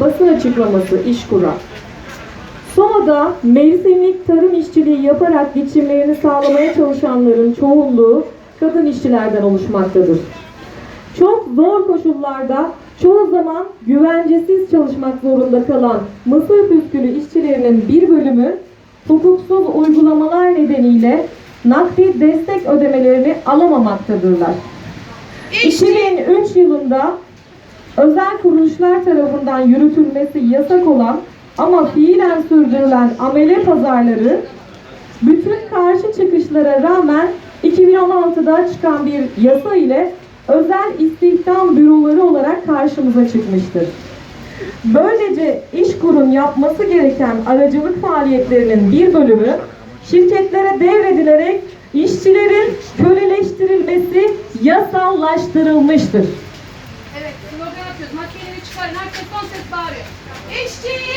basın açıklaması İşkur'a. Soma'da mevsimlik tarım işçiliği yaparak geçimlerini sağlamaya çalışanların çoğunluğu kadın işçilerden oluşmaktadır. Çok zor koşullarda çoğu zaman güvencesiz çalışmak zorunda kalan mısır püskülü işçilerinin bir bölümü hukuksuz uygulamalar nedeniyle nakdi destek ödemelerini alamamaktadırlar. 2003 yılında özel kuruluşlar tarafından yürütülmesi yasak olan ama fiilen sürdürülen amele pazarları bütün karşı çıkışlara rağmen 2016'da çıkan bir yasa ile özel istihdam büroları olarak karşımıza çıkmıştır. Böylece İşkur'un yapması gereken aracılık faaliyetlerinin bir bölümü şirketlere devredilerek işçilerin köleleştirilmesi yasallaştırılmıştır. Atıyoruz. Maskeleri çıkarın, herkes son ses bağırıyor. İşçiyiz!